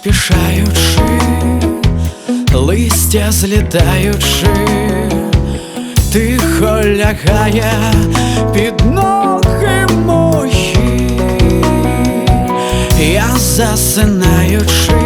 поспішаючи, листя злітаючи, тихо лягає під ноги мої, я засинаючи,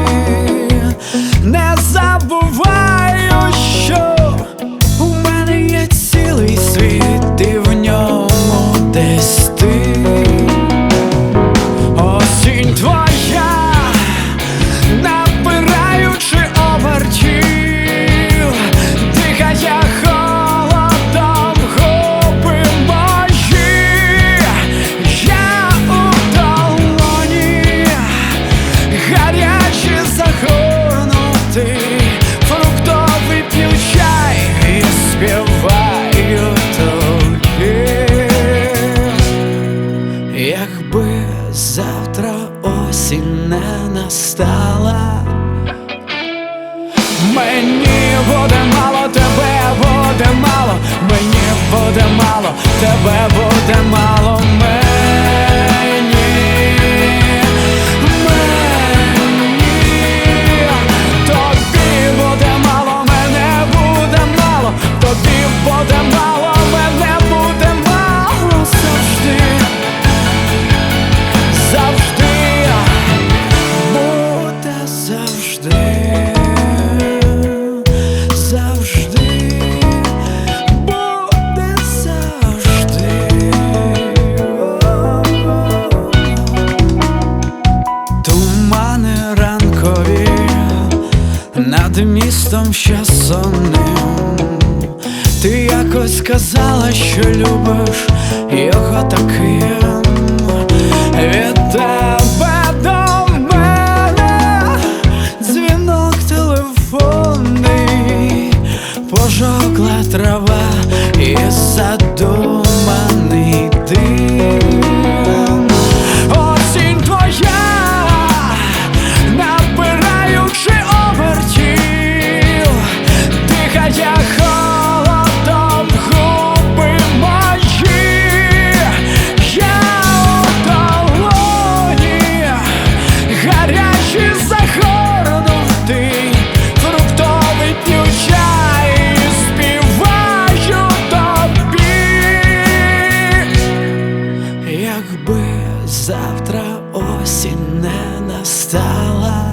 Якби завтра осінь не настала, мені буде мало, тебе буде мало, мені буде мало, тебе буде мало завжди, завжди буде завжди. Тумани ранкові над містом ще. Ти якось казала, що любиш його таким Yes, I do. Завтра осінь не настала,